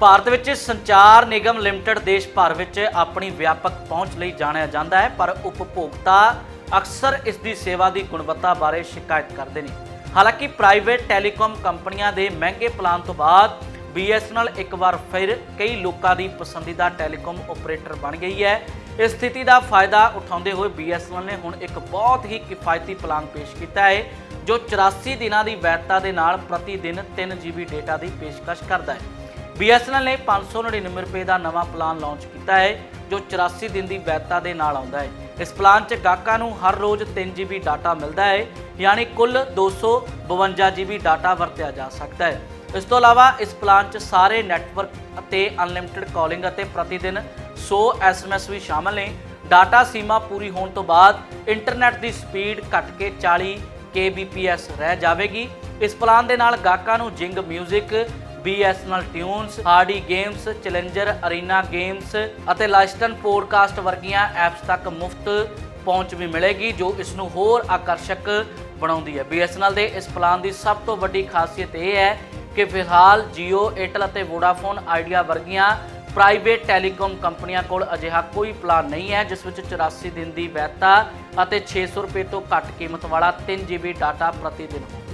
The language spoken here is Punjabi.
ਭਾਰਤ ਵਿੱਚ ਸੰਚਾਰ ਨਿਗਮ ਲਿਮਟਿਡ ਦੇਸ਼ ਭਰ ਵਿੱਚ ਆਪਣੀ ਵਿਆਪਕ ਪਹੁੰਚ ਲਈ ਜਾਣਿਆ ਜਾਂਦਾ ਹੈ, ਪਰ ਉਪਭੋਗਤਾ ਅਕਸਰ ਇਸ ਦੀ ਸੇਵਾ ਦੀ ਗੁਣਵੱਤਾ ਬਾਰੇ ਸ਼ਿਕਾਇਤ ਕਰਦੇ ਨੇ। ਹਾਲਾਂਕਿ ਪ੍ਰਾਈਵੇਟ ਟੈਲੀਕਾਮ ਕੰਪਨੀਆਂ ਦੇ ਮਹਿੰਗੇ ਪਲਾਨ ਤੋਂ ਬਾਅਦ BSNL ਇੱਕ ਵਾਰ ਫਿਰ ਕਈ ਲੋਕਾਂ ਦੀ ਪਸੰਦੀਦਾ ਟੈਲੀਕਾਮ ਆਪਰੇਟਰ ਬਣ ਗਈ ਹੈ। ਇਸ ਸਥਿਤੀ ਦਾ ਫਾਇਦਾ ਉਠਾਉਂਦੇ ਹੋਏ BSNL ਨੇ ਹੁਣ ਇੱਕ ਬਹੁਤ ਹੀ ਕਿਫਾਇਤੀ ਪਲਾਨ ਪੇਸ਼ ਕੀਤਾ ਹੈ, ਜੋ 84 ਦਿਨਾਂ ਦੀ ਵੈਧਤਾ ਦੇ ਨਾਲ ਪ੍ਰਤੀ ਦਿਨ 3 GB ਡੇਟਾ ਦੀ ਪੇਸ਼ਕਸ਼ ਕਰਦਾ ਹੈ। BSNL ਨੇ 599 ਰੁਪਏ ਦਾ ਨਵਾਂ ਪਲਾਨ ਲਾਂਚ ਕੀਤਾ ਹੈ, ਜੋ 84 ਦਿਨ ਦੀ ਵੈਧਤਾ ਦੇ ਨਾਲ ਆਉਂਦਾ ਹੈ। ਇਸ ਪਲਾਨ 'ਚ ਗਾਹਕਾਂ ਨੂੰ ਹਰ ਰੋਜ਼ 3 GB ਡਾਟਾ ਮਿਲਦਾ ਹੈ, ਯਾਨੀ ਕੁੱਲ 252 GB ਡਾਟਾ ਵਰਤਿਆ ਜਾ ਸਕਦਾ ਹੈ। ਇਸ ਤੋਂ ਇਲਾਵਾ ਇਸ ਪਲਾਨ 'ਚ ਸਾਰੇ ਨੈਟਵਰਕ ਅਤੇ ਅਨਲਿਮਿਟਿਡ ਕਾਲਿੰਗ ਅਤੇ ਪ੍ਰਤੀ ਦਿਨ 100 SMS ਵੀ ਸ਼ਾਮਲ ਨੇ। ਡਾਟਾ ਸੀਮਾ ਪੂਰੀ ਹੋਣ ਤੋਂ ਬਾਅਦ ਇੰਟਰਨੈਟ ਦੀ ਸਪੀਡ ਘਟ ਕੇ 40 kbps ਰਹਿ ਜਾਵੇਗੀ। ਇਸ ਪਲਾਨ ਦੇ ਨਾਲ ਗਾਹਕਾਂ ਨੂੰ Zing 뮤직 BSNL tunes Hardy games Challenger Arena games ਅਤੇ ਲਾਈਸਟਨ ਪੋਡਕਾਸਟ ਵਰਗੀਆਂ ਐਪਸ ਤੱਕ ਮੁਫਤ ਪਹੁੰਚ ਵੀ ਮਿਲੇਗੀ ਜੋ ਇਸ ਨੂੰ ਹੋਰ ਆਕਰਸ਼ਕ ਬਣਾਉਂਦੀ ਹੈ। BSNL ਦੇ ਇਸ ਪਲਾਨ ਦੀ ਸਭ ਤੋਂ ਵੱਡੀ ਖਾਸੀਅਤ ਇਹ ਹੈ ਕਿ ਫਿਲਹਾਲ Jio, Airtel ਅਤੇ Vodafone Idea ਵਰਗੀਆਂ ਪ੍ਰਾਈਵੇਟ ਟੈਲੀਕਾਮ ਕੰਪਨੀਆਂ ਕੋਲ ਅਜਿਹਾ ਕੋਈ ਪਲਾਨ ਨਹੀਂ ਹੈ ਜਿਸ ਵਿੱਚ 84 ਦਿਨ ਦੀ ਵੈਧਤਾ ਅਤੇ 600 ਰੁਪਏ ਤੋਂ ਘੱਟ ਕੀਮਤ ਵਾਲਾ 3 GB ਡਾਟਾ ਪ੍ਰਤੀ ਦਿਨ। ਹੋ